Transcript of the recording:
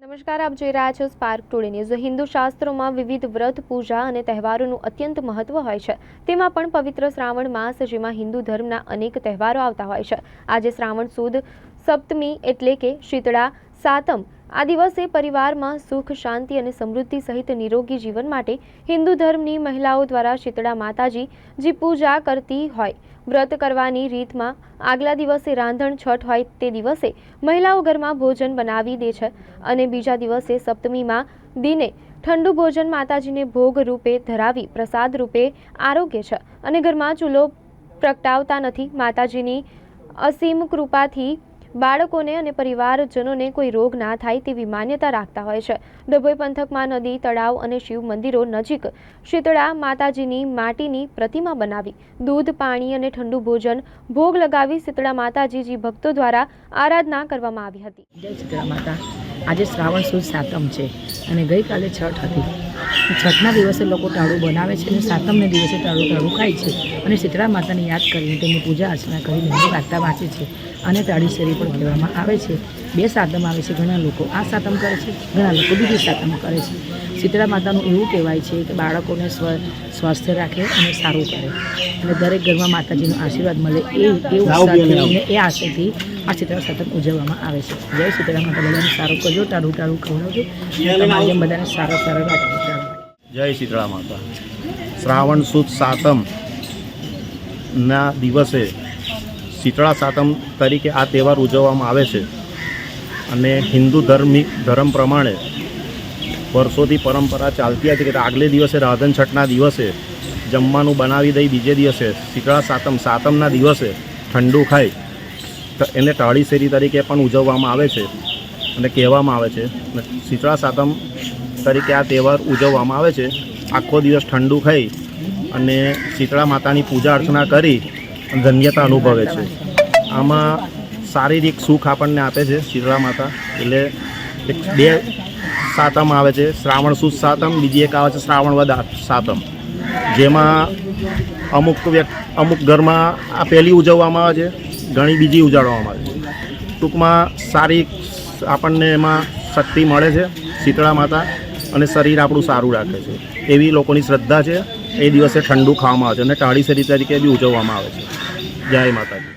નમસ્કાર, આપ જોઈ રહ્યા છો સ્પાર્ક ટુડે ન્યૂઝ હિન્દુ શાસ્ત્રોમાં વિવિધ વ્રત, પૂજા અને તહેવારોનું અત્યંત મહત્વ હોય છે. તેમાં પણ પવિત્ર શ્રાવણ માસ, જેમાં હિન્દુ ધર્મના અનેક તહેવારો આવતા હોય છે. આજે શ્રાવણ સુદ સપ્તમી એટલે કે શીતળા સાતમ. આ દિવસે પરિવારમાં સુખ, શાંતિ અને સમૃદ્ધિ સહિત નિરોગી જીવન માટે હિન્દુ ધર્મની મહિલાઓ દ્વારા શીતળા માતાજી, જે પૂજા કરતી હોય, વ્રત કરવાની રીતમાં આગલા દિવસે રાંધણ છઠ હોય તે દિવસે મહિલાઓ ઘરમાં ભોજન બનાવી દે છે અને બીજા દિવસે સપ્તમીમાં દિને ઠંડુ ભોજન માતાજીને ભોગ રૂપે ધરાવી પ્રસાદ રૂપે આરોગ્ય છે અને ઘરમાં ચૂલો પ્રગટાવતા નથી. માતાજીની અસીમ કૃપાથી બાળકોને અને પરિવારજનોને કોઈ રોગ ના થાય તેવી માન્યતા રાખતા હોય છે. ડભોઈ પંથકમાં નદી, તળાવ અને શિવ મંદિરો નજીક શીતળા માતાજીની માટીની પ્રતિમા બનાવી દૂધ, પાણી અને ઠંડુ ભોજન ભોગ લગાવી શીતળા માતાજીજી ભક્તો દ્વારા આરાધના કરવામાં આવી હતી. જય શીતળા માતા. આજે શ્રાવણ સુદ સાતમ છે અને ગઈકાલે છઠ હતી. છઠના દિવસે લોકો ટાળું બનાવે છે અને સાતમને દિવસે ટાળું ટાળું ખાય છે. અને શીતળા માતાને યાદ કરીને તેમની પૂજા અર્ચના કરીને વાર્તા વાંચે છે અને ટાળી શેરી પણ કહેવામાં આવે છે. બે સાતમ આવે છે. ઘણા લોકો આ સાતમ કરે છે. ઘણા લોકો બીજી સાતમ કરે છે. શીતળા માતાનું એવું કહેવાય છે કે બાળકોને સ્વ સ્વાસ્થ્ય રાખે અને સારું કરે. અને દરેક ઘરમાં માતાજીનો આશીર્વાદ મળે એ એ ઉત્સાહથી એ આશયથી આ શીતળા સાતમ ઉજવવામાં આવે છે. જય શીતળા માતા. બધાને સારું કરજો ટાળું ટાળું ખવડાવજો. તમારી બધાને સારા સારા રાખજો. જય શીતળા માતા. શ્રાવણ સુદ સાતમ ના દિવસે શીતળા સાતમ તરીકે આ તહેવાર ઉજવવામાં આવે છે. અને હિન્દુ ધર્મી ધર્મ પ્રમાણે વર્ષોથી પરંપરા ચાલતી હતી કે આગલે દિવસે રાધન છઠના દિવસે જમવાનું બનાવી દઈ બીજે દિવસે શીતળા સાતમ સાતમના દિવસે ઠંડુ ખાઈ એને ટાળી શેરી તરીકે પણ ઉજવવામાં આવે છે અને કહેવામાં આવે છે. શીતળા સાતમ તરીકે આ તહેવાર ઉજવવામાં આવે છે. આખો દિવસ ઠંડુ ખાઈ અને શીતળા માતાની પૂજા અર્ચના કરી ધન્યતા અનુભવે છે. આમાં શારીરિક સુખ આપણને આપે છે શીતળા માતા. એટલે એક બે સાતમ આવે છે, શ્રાવણ સુદ સાતમ, બીજી એક આવે છે શ્રાવણ વદ સાતમ. જેમાં અમુક વ્યક્તિ અમુક ઘરમાં આ પહેલી ઉજવવામાં આવે છે, ઘણી બીજી ઉજાડવામાં આવે છે. ટૂંકમાં સારી આપણને એમાં શક્તિ મળે છે શીતળા માતા. અને શરીર આપણું સારું રાખે છે. એવી લોકોની શ્રદ્ધા છે. એ દિવસે ઠંડુ ખાવામાં આવે છે અને ટાળી શરીર તરીકે બી ઉજવવામાં આવે છે. જય માતાજી.